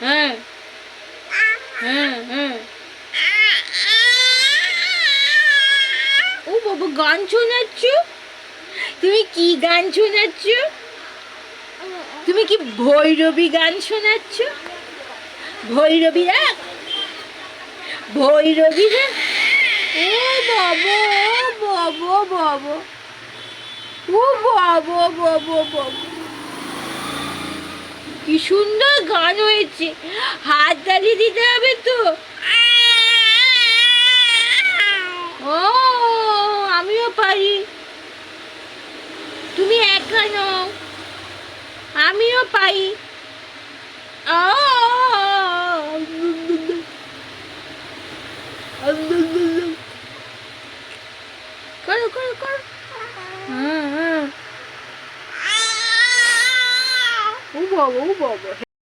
হ্যাঁ। হ্যাঁ হ্যাঁ। ও বাবা, গান শোনাচ্ছ? তুমি কি গান শোনাচ্ছ? তুমি কি ভৈরবী গান শোনাচ্ছ? ভৈরবী রাগ ভৈরবী রাগ ও বাবা বাবা বাবা। ও বাবা বাবা বাবা। কি সুন্দর গান হয়েছে হাত তালি দিতে হবে তো। ও, আমিও পারি। তুমি একা নও। আমিও পাই। হ্যাঁ হ্যাঁ। ও বাবা ও বাবা